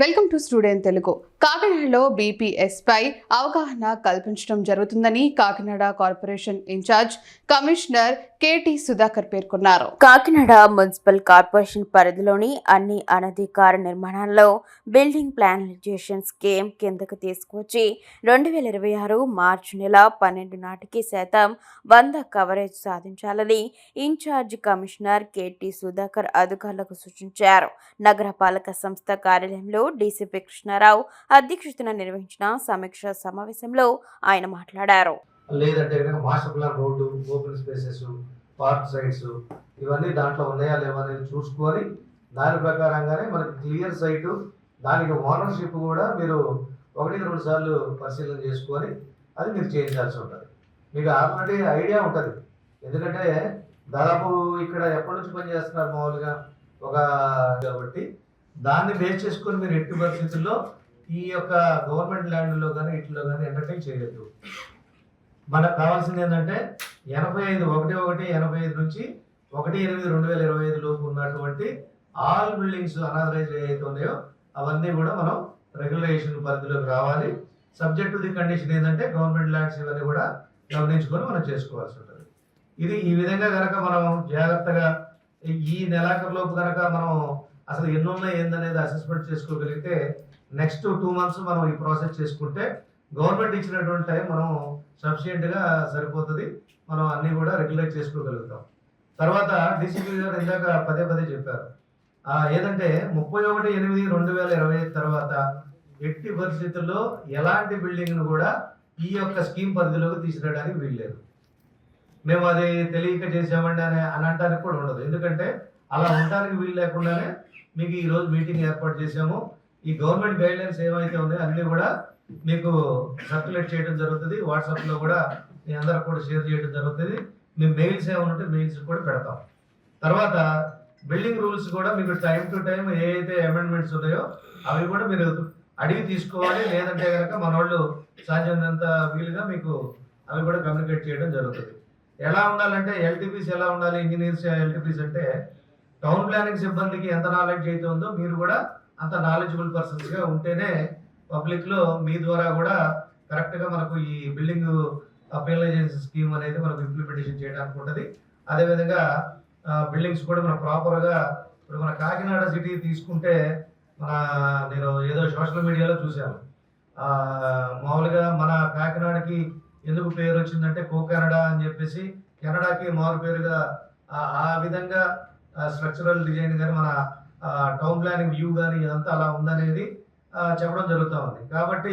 Welcome to student Telugu. కాకినాడలో బీపీఎస్పై అవగాహన కల్పించడం జరుగుతుందని Kakinada corporation in charge commissioner K T Sudhakar పేర్కొన్నారు. కాకినాడ మున్సిపల్ కార్పొరేషన్ పరిధిలోని అన్ని అనధికార నిర్మాణాల్లో బిల్డింగ్ ప్లానలైజేషన్ స్కీమ్ కిందకు తీసుకొచ్చి రెండు వేల ఇరవై ఆరు మార్చి నెల పన్నెండు నాటికి శాతం వంద కవరేజ్ సాధించాలని ఇన్ఛార్జ్ కమిషనర్ కేటీ సుధాకర్ అధికారులకు సూచించారు. నగరపాలక సంస్థ కార్యాలయంలో డీసీపీ కృష్ణారావు అధ్యక్షతన నిర్వహించిన సమీక్ష సమావేశంలో ఆయన మాట్లాడారు. లేదంటే కనుక master plan road open spaces park sites ఇవన్నీ దాంట్లో ఉన్నాయా లేవా అనేది చూసుకొని దాని ప్రకారంగానే మనకి క్లియర్ సైటు దానికి ఓనర్షిప్ కూడా మీరు ఒకటి రెండు సార్లు పరిశీలన చేసుకొని అది మీరు చేయించాల్సి ఉంటుంది. మీకు ఆల్రెడీ ఐడియా ఉంటుంది. ఎందుకంటే దాదాపు ఇక్కడ ఎప్పటి నుంచి పని చేస్తున్నారు మామూలుగా? ఒక కాబట్టి దాన్ని బేస్ చేసుకొని మీరు ఎట్టి పరిస్థితుల్లో ఈ యొక్క గవర్నమెంట్ ల్యాండ్లో కానీ ఇట్లో కానీ ఎంటర్టైన్ చేయొద్దు. మనకు కావాల్సింది ఏంటంటే ఎనభై ఐదు ఒకటి ఒకటి ఎనభై ఐదు నుంచి ఒకటి ఎనిమిది రెండు వేల ఇరవై ఐదు లోపు ఉన్నటువంటి ఆల్ బిల్డింగ్స్ అనాథరైజ్ ఏవైతే ఉన్నాయో అవన్నీ కూడా మనం రెగ్యులేషన్ పరిధిలోకి రావాలి. సబ్జెక్ట్ ది కండిషన్ ఏంటంటే గవర్నమెంట్ ల్యాండ్స్ ఇవన్నీ కూడా గమనించుకొని మనం చేసుకోవాల్సి ఉంటుంది. ఇది ఈ విధంగా కనుక మనం జాగ్రత్తగా ఈ నెలాఖరులోపు కనుక మనం అసలు ఎన్నున్నాయి ఏందనేది అసెస్మెంట్ చేసుకోగలిగితే నెక్స్ట్ టూ మంత్స్ మనం ఈ ప్రాసెస్ చేసుకుంటే గవర్నమెంట్ ఇచ్చినటువంటి టైం మనం సఫిషియెంట్గా సరిపోతుంది. మనం అన్నీ కూడా రెగ్యులేట్ చేసుకోగలుగుతాం. తర్వాత డీసీపీ గారు ఇందాక పదే పదే చెప్పారు. ఏదంటే ముప్పై ఒకటి ఎనిమిది రెండు వేల ఇరవై ఐదు తర్వాత ఎట్టి పరిస్థితుల్లో ఎలాంటి బిల్డింగ్ను కూడా ఈ యొక్క స్కీమ్ పరిధిలోకి తీసుకురావడానికి వీల్లేదు. మేము అది తెలియక చేసామండి అని అనడానికి కూడా ఉండదు. ఎందుకంటే అలా ఉండడానికి వీలు లేకుండానే మీకు ఈరోజు మీటింగ్ ఏర్పాటు చేసాము ఈ గవర్నమెంట్ గైడ్ లైన్స్ ఏమైతే ఉన్నాయో అన్నీ కూడా మీకు సర్క్యులేట్ చేయడం జరుగుతుంది. వాట్సాప్లో కూడా మీ అందరికి కూడా షేర్ చేయడం జరుగుతుంది. మీ మెయిల్స్ ఏమైనా ఉంటే మెయిల్స్ కూడా పెడతాం. తర్వాత బిల్డింగ్ రూల్స్ కూడా మీకు టైం టు టైం ఏ అయితే అమెండ్మెంట్స్ ఉన్నాయో అవి కూడా మీరు అడిగి తీసుకోవాలి. లేదంటే కనుక మన వాళ్ళు సాధ్యమైనంత వీలుగా మీకు అవి కూడా కమ్యూనికేట్ చేయడం జరుగుతుంది. ఎలా ఉండాలంటే ఎల్టీపీస్ ఎలా ఉండాలి? ఇంజనీర్స్ ఎల్టీపీస్ అంటే టౌన్ ప్లానింగ్ సిబ్బందికి ఎంత నాలెడ్జ్ అయితే ఉందో మీరు కూడా అంత నాలెడ్జబుల్ పర్సన్స్గా ఉంటేనే పబ్లిక్లో మీ ద్వారా కూడా కరెక్ట్గా మనకు ఈ బిల్డింగ్ అపెలైజెన్స్ స్కీమ్ అనేది మనకు ఇంప్లిమెంటేషన్ చేయడానికి ఉంటుంది. అదేవిధంగా బిల్డింగ్స్ కూడా మనం ప్రాపర్గా ఇప్పుడు మన కాకినాడ సిటీ తీసుకుంటే మన నేను ఏదో సోషల్ మీడియాలో చూశాను. మామూలుగా మన కాకినాడకి ఎందుకు పేరు వచ్చిందంటే కో కెనడా అని చెప్పేసి కెనడాకి మారు పేరుగా ఆ- ఆ విధంగా స్ట్రక్చరల్ డిజైన్ కానీ మన టౌన్ ప్లానింగ్ వ్యూ కానీ ఇదంతా అలా ఉందనేది ఆ, చెప్పడం జరుగుతూ ఉంది. కాబట్టి